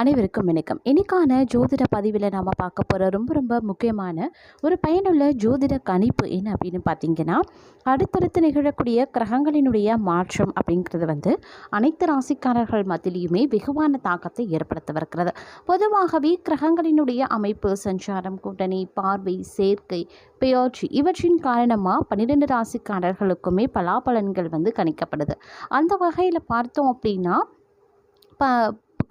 அனைவருக்கும் வணக்கம். இன்னைக்கான ஜோதிட பதிவில் நாம் பார்க்க போகிற ரொம்ப ரொம்ப முக்கியமான ஒரு பயனுள்ள ஜோதிட கணிப்பு என்ன அப்படின்னு பார்த்தீங்கன்னா அடுத்தடுத்து நிகழக்கூடிய கிரகங்களினுடைய மாற்றம் அப்படிங்கிறது வந்து அனைத்து ராசிக்காரர்கள் மத்தியிலையுமே வெகுவான தாக்கத்தை ஏற்படுத்த வருகிறது பொதுவாகவே கிரகங்களினுடைய அமைப்பு சஞ்சாரம் கூட்டணி பார்வை சேர்க்கை பெயர்ச்சி இவற்றின் காரணமாக பன்னிரெண்டு ராசிக்காரர்களுக்குமே பலாபலன்கள் வந்து கணிக்கப்படுது. அந்த வகையில் பார்த்தோம் அப்படின்னா ப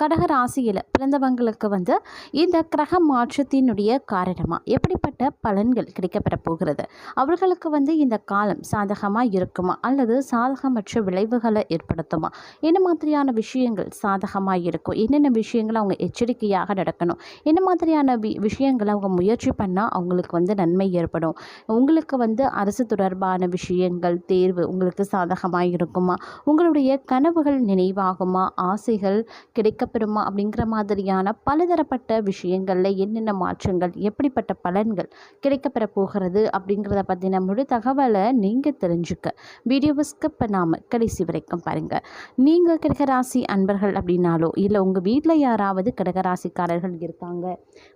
கடக ராசியில் பிறந்தவங்களுக்கு வந்து இந்த கிரக மாற்றத்தினுடைய காரணமாக எப்படிப்பட்ட பலன்கள் கிடைக்கப்பெற போகிறது? அவர்களுக்கு வந்து இந்த காலம் சாதகமாக இருக்குமா? அல்லது சாதகமற்ற விளைவுகளை ஏற்படுத்துமா? என்ன மாதிரியான விஷயங்கள் சாதகமாக இருக்கும்? என்னென்ன விஷயங்கள் அவங்க எச்சரிக்கையாக நடக்கணும்? என்ன மாதிரியான வி விஷயங்களை அவங்க முயற்சி பண்ணால் அவங்களுக்கு வந்து நன்மை ஏற்படும்? உங்களுக்கு வந்து அரசு தொடர்பான விஷயங்கள் தேர்வு உங்களுக்கு சாதகமாக இருக்குமா? உங்களுடைய கனவுகள் நினைவாகுமா? ஆசைகள் கிடைக்க கிடைக்கப்பெறுமா அப்படிங்கிற மாதிரியான பலதரப்பட்ட விஷயங்களில் என்னென்ன மாற்றங்கள் எப்படிப்பட்ட பலன்கள் கிடைக்கப்பெற போகிறது அப்படிங்கிறத பற்றின முழு தகவலை நீங்கள் தெரிஞ்சுக்க. வீடியோவை ஸ்கிப் பண்ணாமல் கடைசி வரைக்கும் பாருங்கள் நீங்கள் கிரகராசி அன்பர்கள் அப்படின்னாலோ இல்லை உங்கள் வீட்டில் யாராவது கடகராசிக்காரர்கள் இருக்காங்க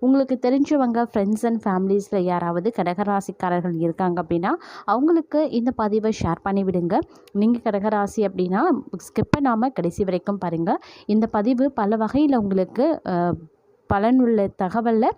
உங்களுக்கு தெரிஞ்சவங்க ஃப்ரெண்ட்ஸ் அண்ட் ஃபேமிலிஸில் யாராவது கடகராசிக்காரர்கள் இருக்காங்க அப்படின்னா அவங்களுக்கு இந்த பதிவை ஷேர் பண்ணிவிடுங்க நீங்கள் கடகராசி அப்படின்னா ஸ்கிப் பண்ணாமல் கடைசி வரைக்கும் பாருங்கள் இந்த பதிவு பல வகையில் உங்களுக்கு பலனுள்ள தகவலை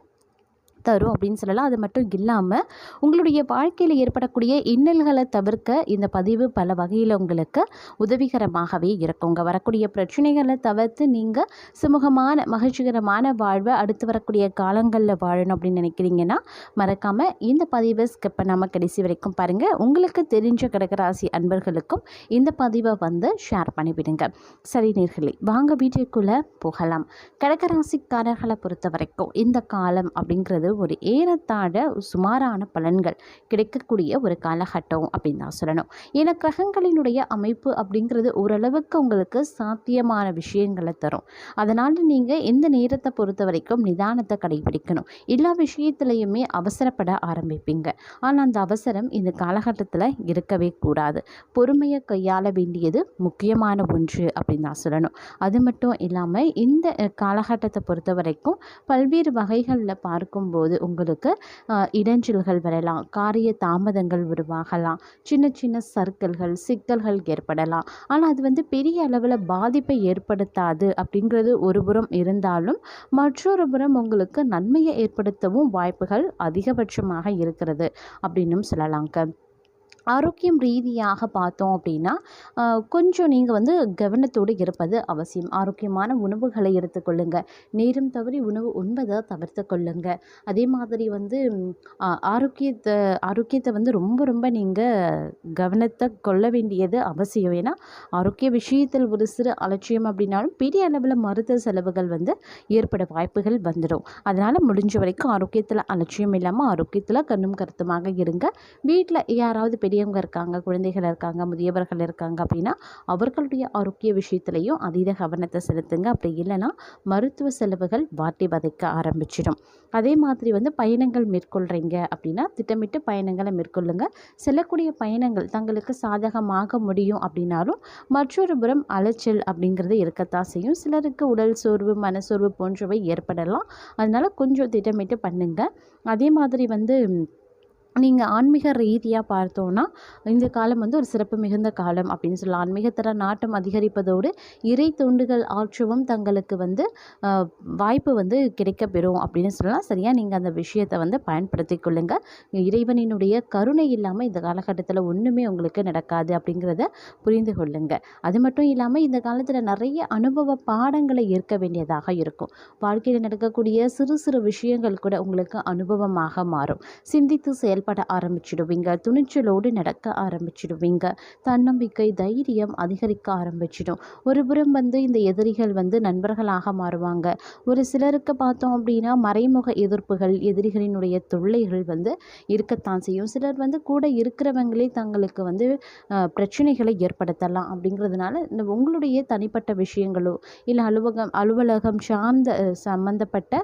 தரும் அப்படின்னு சொல்லலாம். அது மட்டும் இல்லாமல் உங்களுடைய வாழ்க்கையில் ஏற்படக்கூடிய இன்னல்களை தவிர்க்க இந்த பதிவு பல வகையில் உங்களுக்கு உதவிகரமாகவே இருக்கும். உங்கள் வரக்கூடிய பிரச்சனைகளை தவிர்த்து நீங்கள் சுமூகமான மகிழ்ச்சிகரமான வாழ்வை அடுத்து வரக்கூடிய காலங்களில் வாழணும் அப்படின்னு நினைக்கிறீங்கன்னா மறக்காமல் இந்த பதிவை ஸ்கிப் பண்ணாமல் கடைசி வரைக்கும் பாருங்கள் உங்களுக்கு தெரிஞ்ச கடகராசி அன்பர்களுக்கும் இந்த பதிவை வந்து ஷேர் பண்ணிவிடுங்க. சரி நேர்களே வாங்க வீடியோக்குள்ளே போகலாம். கடகராசிக்காரர்களை பொறுத்த வரைக்கும் இந்த காலம் அப்படிங்கிறது ஒரு ஏறத்தாழ சுமாரான பலன்கள் கிடைக்கக்கூடிய ஒரு காலகட்டம் அப்படின்னு தான் சொல்லணும். ஏன்னா கிரகங்களினுடைய அமைப்பு அப்படிங்கிறது ஓரளவுக்கு உங்களுக்கு சாத்தியமான விஷயங்களை தரும். அதனால் நீங்கள் இந்த நேரத்தை பொறுத்த வரைக்கும் நிதானத்தை கடைபிடிக்கணும். எல்லா விஷயத்துலையுமே அவசரப்பட ஆரம்பிப்பீங்க. ஆனால் அந்த அவசரம் இந்த காலகட்டத்தில் இருக்கவே கூடாது. பொறுமையை கையாள வேண்டியது முக்கியமான ஒன்று அப்படின்னு தான் சொல்லணும். அது மட்டும் இல்லாமல் இந்த காலகட்டத்தை பொறுத்த வரைக்கும் பல்வேறு வகைகளில் பார்க்கும்போது போது உங்களுக்கு இடைஞ்சல்கள் வரலாம். காரிய தாமதங்கள் உருவாகலாம். சின்ன சின்ன சர்க்கிள்கள் சிக்கல்கள் ஏற்படலாம். ஆனால் அது வந்து பெரிய அளவில் பாதிப்பை ஏற்படுத்தாது அப்படிங்கிறது ஒரு புறம் இருந்தாலும் மற்றொரு புறம் உங்களுக்கு நன்மையை ஏற்படுத்தவும் வாய்ப்புகள் அதிகபட்சமாக இருக்கிறது அப்படின்னும் சொல்லலாங்க ஆரோக்கியம் ரீதியாக பார்த்தோம் அப்படின்னா கொஞ்சம் நீங்கள் வந்து கவனத்தோடு இருப்பது அவசியம். ஆரோக்கியமான உணவுகளை எடுத்துக்கொள்ளுங்க நேரம் தவறி உணவு உண்பதை தவிர்த்து கொள்ளுங்க. அதே மாதிரி வந்து ஆரோக்கியத்தை ஆரோக்கியத்தை வந்து ரொம்ப ரொம்ப நீங்கள் கவனத்தை கொள்ள வேண்டியது அவசியம். ஏன்னா ஆரோக்கிய விஷயத்தில் ஒரு சிறு அலட்சியம் அப்படின்னாலும் பெரிய அளவில் மருத்துவ செலவுகள் வந்து ஏற்பட வாய்ப்புகள் வந்துடும் அதனால் முடிஞ்ச வரைக்கும் ஆரோக்கியத்தில் அலட்சியம் இல்லாமல் ஆரோக்கியத்தில் கண்ணும் கருத்துமாக இருங்க. வீட்டில் யாராவது பெரியவங்க இருக்காங்க குழந்தைகள் இருக்காங்க முதியவர்கள் இருக்காங்க அப்படின்னா அவர்களுடைய ஆரோக்கிய விஷயத்துலையும் அதீத கவனத்தை செலுத்துங்க. அப்படி இல்லைன்னா மருத்துவ செலவுகள் வாட்டி வதைக்க ஆரம்பிச்சிடும். அதே மாதிரி வந்து பயணங்கள் மேற்கொள்கிறீங்க அப்படின்னா திட்டமிட்டு பயணங்களை மேற்கொள்ளுங்க. செல்லக்கூடிய பயணங்கள் தங்களுக்கு சாதகமாக முடியும் அப்படின்னாலும் மற்றொரு புறம் அலைச்சல் அப்படிங்கிறது இருக்கத்தான் செய்யும். சிலருக்கு உடல் சோர்வு மனசோர்வு போன்றவை ஏற்படலாம். அதனால் கொஞ்சம் திட்டமிட்டு பண்ணுங்கள் அதே மாதிரி வந்து நீங்கள் ஆன்மீக ரீதியாக பார்த்தோன்னா இந்த காலம் வந்து ஒரு சிறப்பு மிகுந்த காலம் அப்படின்னு சொல்லலாம். ஆன்மீகத்தர நாட்டம் அதிகரிப்பதோடு இறை தொண்டுகள் ஆற்றவும் தங்களுக்கு வந்து வாய்ப்பு வந்து கிடைக்கப்பெறும் அப்படின்னு சொல்லலாம். சரியாக நீங்கள் அந்த விஷயத்தை வந்து பயன்படுத்தி கொள்ளுங்கள் இறைவனினுடைய கருணை இல்லாமல் இந்த காலகட்டத்தில் ஒன்றுமே உங்களுக்கு நடக்காது அப்படிங்கிறத புரிந்து கொள்ளுங்கள் அது மட்டும் இல்லாமல் இந்த காலத்தில் நிறைய அனுபவ பாடங்களை ஏற்க வேண்டியதாக இருக்கும். வாழ்க்கையில் நடக்கக்கூடிய சிறு சிறு விஷயங்கள் கூட உங்களுக்கு அனுபவமாக மாறும். சிந்தித்து செயல் செயல்பட ஆரம்பிச்சிடுவீங்க. துணிச்சலோடு நடக்க ஆரம்பிச்சிடுவீங்க. தன்னம்பிக்கை தைரியம் அதிகரிக்க ஆரம்பிச்சிடும். ஒருபுறம் வந்து இந்த எதிரிகள் வந்து நண்பர்களாக மாறுவாங்க. ஒரு சிலருக்கு பார்த்தோம் அப்படின்னா மறைமுக எதிர்ப்புகள் எதிரிகளினுடைய தொல்லைகள் வந்து இருக்கத்தான் செய்யும். சிலர் வந்து கூட இருக்கிறவங்களே தங்களுக்கு வந்து பிரச்சனைகளை ஏற்படுத்தலாம் அப்படிங்கிறதுனால இந்த உங்களுடைய தனிப்பட்ட விஷயங்களோ இல்லை அலுவலகம் அலுவலகம் சார்ந்த சம்மந்தப்பட்ட சம்பந்தப்பட்ட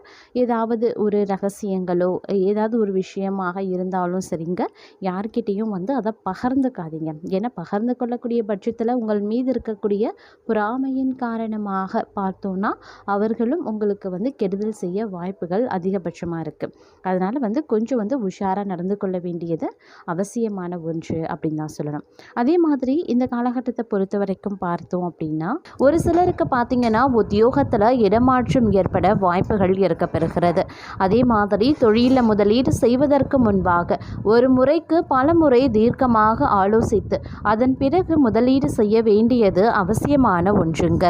ஏதாவது ஒரு ரகசியங்களோ ஏதாவது ஒரு விஷயமாக இருந்தாலும் இருந்தாலும் சரிங்க. யார்கிட்டேயும் வந்து அதை பகிர்ந்துக்காதீங்க. ஏன்னா பகிர்ந்து கொள்ளக்கூடிய பட்சத்தில் உங்கள் மீது இருக்கக்கூடிய பொறாமையின் காரணமாக பார்த்தோன்னா அவர்களும் உங்களுக்கு வந்து கெடுதல் செய்ய வாய்ப்புகள் அதிகபட்சமாக இருக்குது அதனால் வந்து கொஞ்சம் வந்து உஷாராக நடந்து கொள்ள வேண்டியது அவசியமான ஒன்று அப்படின்னு தான் சொல்லணும். அதே மாதிரி இந்த காலகட்டத்தை பொறுத்த வரைக்கும் பார்த்தோம் அப்படின்னா ஒரு சிலருக்கு பார்த்தீங்கன்னா உத்தியோகத்தில் இடமாற்றம் ஏற்பட வாய்ப்புகள் இருக்க பெறுகிறது அதே மாதிரி தொழிலில் முதலீடு செய்வதற்கு முன்பாக ஒரு முறைக்கு பல முறை தீர்க்கமாக ஆலோசித்து அதன் பிறகு முதலீடு செய்ய வேண்டியது அவசியமான ஒன்றுங்க.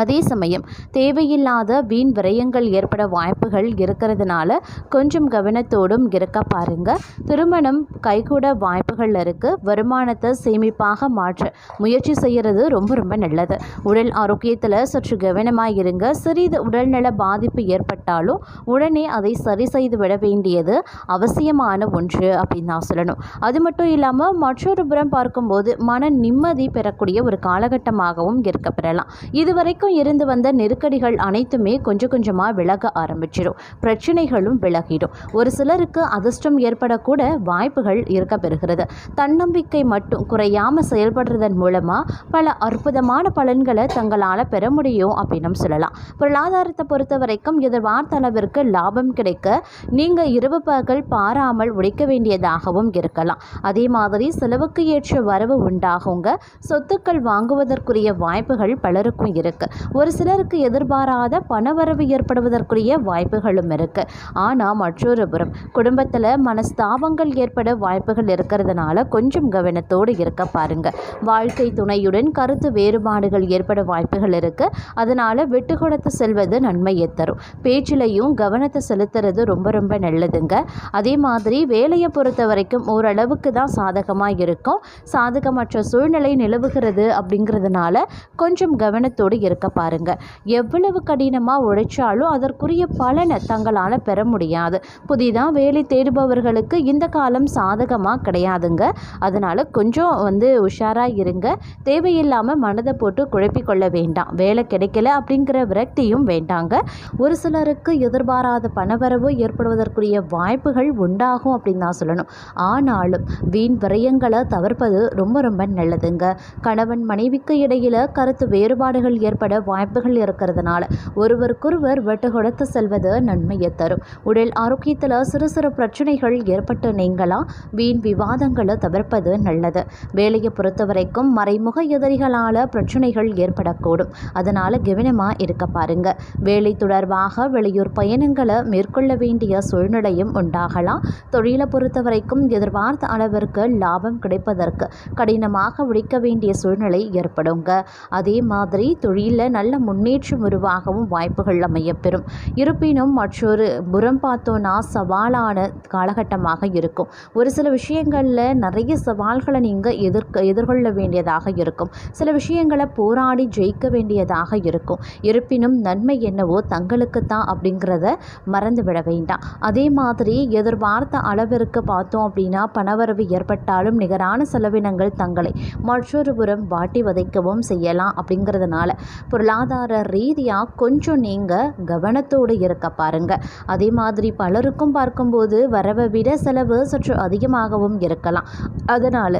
அதே சமயம் தேவையில்லாத வீண் விரயங்கள் ஏற்பட வாய்ப்புகள் இருக்கிறதுனால கொஞ்சம் கவனத்தோடும் இருக்க பாருங்க. திருமணம் கைகூட வாய்ப்புகள் இருக்குது வருமானத்தை சேமிப்பாக மாற்ற முயற்சி செய்கிறது ரொம்ப ரொம்ப நல்லது. உடல் ஆரோக்கியத்தில் சற்று கவனமாக இருங்க. சிறிது உடல்நல பாதிப்பு ஏற்பட்டாலும் உடனே அதை சரி செய்து விட வேண்டியது அவசியமான ஒன்று அப்படின்னு நான் சொல்லணும். அது மட்டும் இல்லாமல் மற்றொரு புறம் பார்க்கும்போது மன நிம்மதி பெறக்கூடிய ஒரு காலகட்டமாகவும் இருக்க பெறலாம். இதுவரைக்கும் இருந்து வந்த நெருக்கடிகள் அனைத்துமே கொஞ்சம் கொஞ்சமாக விலக ஆரம்பிச்சிடும் பிரச்சனைகளும் விலகிடும். ஒரு சிலருக்கு அதிர்ஷ்டம் ஏற்படக்கூட வாய்ப்புகள் இருக்க பெறுகிறது. தன்னம்பிக்கை மட்டும் குறையாமல் செயல்படுறதன் மூலமாக பல அற்புதமான பலன்களை தங்களால் பெற முடியும் அப்படின்னு சொல்லலாம். பொருளாதாரத்தை பொறுத்த வரைக்கும் எதிர்பார்த்த அளவிற்கு லாபம் கிடைக்க நீங்கள் இரவு பகல் பாராமல் உழைக்க வேண்டியதாகவும் இருக்கலாம். அதே மாதிரி செலவுக்கு ஏற்ற வரவு உண்டாகுங்க. சொத்துக்கள் வாங்குவதற்குரிய வாய்ப்புகள் பலருக்கும் இருக்கு. ஒரு சிலருக்கு எதிர்பாராத பணவரவு ஏற்படுவதற்குரிய வாய்ப்புகளும் இருக்கு. ஆனால் மற்றொரு புறம் குடும்பத்தில் மனஸ்தாபங்கள் ஏற்பட வாய்ப்புகள் இருக்கிறதுனால கொஞ்சம் கவனத்தோடு இருக்க பாருங்க. வாழ்க்கை துணையுடன் கருத்து வேறுபாடுகள் ஏற்பட வாய்ப்புகள் இருக்கு. அதனால விட்டு கொடுத்து செல்வது நன்மையை தரும். பேச்சிலையும் கவனத்தை செலுத்துறது ரொம்ப ரொம்ப நல்லதுங்க. அதே மாதிரி வேலையை பொறுத்த வரைக்கும் ஓரளவுக்கு தான் சாதகமாக இருக்கும். சாதகமற்ற சூழ்நிலை நிலவுகிறது அப்படிங்கிறதுனால கொஞ்சம் கவனத்தோடு இருக்க பாருங்க. எவ்வளவு கடினமாக உழைச்சாலும் அதற்குரிய பலனை தங்களால் பெற முடியாது. புதிதாக வேலை தேடுபவர்களுக்கு இந்த காலம் சாதகமாக கிடையாதுங்க. அதனால் கொஞ்சம் வந்து உஷாராக இருங்க. தேவையில்லாமல் மனதை போட்டு குழப்பிக் கொள்ள வேண்டாம். வேலை கிடைக்கல அப்படிங்கிற விரக்தியும் வேண்டாங்க. ஒரு சிலருக்கு எதிர்பாராத பணவரவு ஏற்படுவதற்குரிய வாய்ப்புகள் உண்டாகும் அப்படின்னு தான் சொல்லணும். ஆனாலும் வீண் விரயங்களை தவிர்ப்பது ரொம்ப ரொம்ப நல்லதுங்க. கணவன் மனைவிக்கு இடையில கருத்து வேறுபாடுகள் ஏற்பட வாய்ப்புகள் இருக்கிறதுனால ஒருவருக்கொருவர் வெட்டுகொடுத்து செல்வது நன்மையை தரும். உடல் ஆரோக்கியத்தில் சிறு சிறு பிரச்சனைகள் ஏற்பட்டு நீங்களாம் வீண் விவாதங்களை தவிர்ப்பது நல்லது. வேலையை பொறுத்த வரைக்கும் மறைமுக எதிரிகளால் பிரச்சனைகள் ஏற்படக்கூடும். அதனால் கவனமாக இருக்க பாருங்க. வேலை தொடர்பாக வெளியூர் பயணங்களை மேற்கொள்ள வேண்டிய சூழ்நிலையும் உண்டாகலாம். தொழிலை பொறுத்த வரைக்கும் எதிர்பார்த்த அளவிற்கு லாபம் கிடைப்பதற்கு கடினமாக உழைக்க வேண்டிய சூழ்நிலை ஏற்படுங்க. அதே மாதிரி தொழிலில் நல்ல முன்னேற்றம் உருவாகவும் வாய்ப்புகள் அமையப்பெறும். இருப்பினும் மற்றொரு புறம் பார்த்தோன்னா சவாலான காலகட்டமாக இருக்கும். ஒரு சில விஷயங்களில் நிறைய சவால்களை நீங்கள் எதிர்க்க எதிர்கொள்ள வேண்டியதாக இருக்கும். சில விஷயங்களை போராடி ஜெயிக்க வேண்டியதாக இருக்கும். இருப்பினும் நன்மை என்னவோ தங்களுக்கு தான் அப்படிங்கிறத மறந்து விட வேண்டாம். அதே மாதிரி எதிர்பார்த்த அளவிற்கு பார்த்தோம் அப்படின்னா பணவரவு ஏற்பட்டாலும் நிகரான செலவினங்கள் தங்களை மற்றொரு புறம் வாட்டி வதைக்கவும் செய்யலாம் அப்படிங்கிறதுனால. பொருளாதார ரீதியாக கொஞ்சம் நீங்கள் கவனத்தோடு இருக்க பாருங்க. அதே மாதிரி பலருக்கும் பார்க்கும்போது வரவை விட செலவு சற்று அதிகமாகவும் இருக்கலாம். அதனால்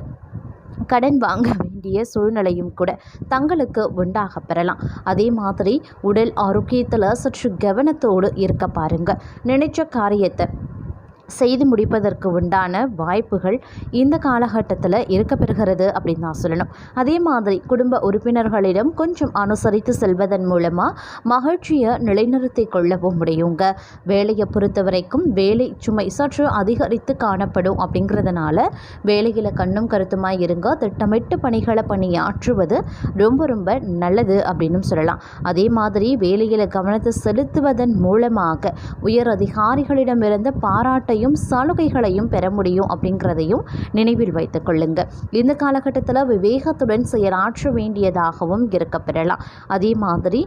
கடன் வாங்க வேண்டிய சூழ்நிலையும் கூட தங்களுக்கு உண்டாக பெறலாம். அதே மாதிரி உடல் ஆரோக்கியத்தில் சற்று கவனத்தோடு இருக்க பாருங்கள் நினைச்ச காரியத்தை செய்து முடிப்பதற்கு உண்டான வாய்ப்புகள் இந்த காலகட்டத்தில் இருக்க பெறுகிறது அப்படின்னு நான் சொல்லணும். அதே மாதிரி குடும்ப உறுப்பினர்களிடம் கொஞ்சம் அனுசரித்து செல்வதன் மூலமாக மகிழ்ச்சியை நிலைநிறுத்தி கொள்ளவும் முடியுங்க. வேலையை பொறுத்த வரைக்கும் வேலை சுமை சற்று அதிகரித்து காணப்படும் அப்படிங்கிறதுனால வேலையில் கண்ணும் கருத்துமாய் இருங்க. திட்டமிட்டு பணிகளை பணியாற்றுவது ரொம்ப ரொம்ப நல்லது அப்படின்னு சொல்லலாம். அதே மாதிரி வேலையில் கவனத்தை செலுத்துவதன் மூலமாக உயர் அதிகாரிகளிடமிருந்து பாராட்ட சலுகைகளையும் பெற முடியும் அப்படிங்கிறதையும் நினைவில் வைத்துக் கொள்ளுங்க. இந்த காலகட்டத்தில் விவேகத்துடன் செயலாற்ற வேண்டியதாகவும் இருக்க பெறலாம். அதே மாதிரி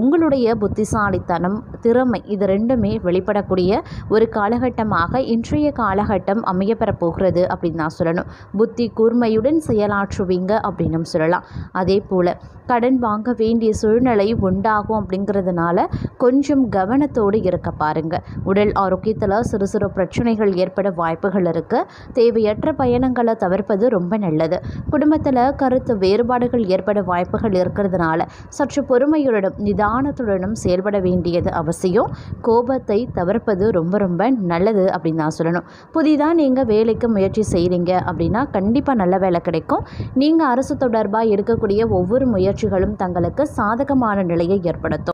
உங்களுடைய புத்திசாலித்தனம் திறமை இது ரெண்டுமே வெளிப்படக்கூடிய ஒரு காலகட்டமாக இன்றைய காலகட்டம் அமையப்பெற போகிறது அப்படின்னு தான் சொல்லணும். புத்தி கூர்மையுடன் செயலாற்றுவீங்க அப்படின்னும் சொல்லலாம். அதே போல் கடன் வாங்க வேண்டிய சூழ்நிலை உண்டாகும் அப்படிங்கிறதுனால கொஞ்சம் கவனத்தோடு இருக்க பாருங்க. உடல் ஆரோக்கியத்தில் சிறு சிறு பிரச்சனைகள் ஏற்பட வாய்ப்புகள் இருக்குது தேவையற்ற பயணங்களை தவிர்ப்பது ரொம்ப நல்லது. குடும்பத்தில் கருத்து வேறுபாடுகள் ஏற்பட வாய்ப்புகள் இருக்கிறதுனால சற்று பொறுமையுடனும் நிதானத்துடனும் செயல்பட வேண்டியது அவசியம். கோபத்தை தவிர்ப்பது ரொம்ப ரொம்ப நல்லது அப்படின்னு தான் சொல்லணும். புதிதாக நீங்கள் வேலைக்கு முயற்சி செய்கிறீங்க அப்படின்னா கண்டிப்பாக நல்ல வேலை கிடைக்கும். நீங்கள் அரசு தொடர்பாக எடுக்கக்கூடிய ஒவ்வொரு முயற்சிகளும் தங்களுக்கு சாதகமான நிலையை ஏற்படுத்தும்.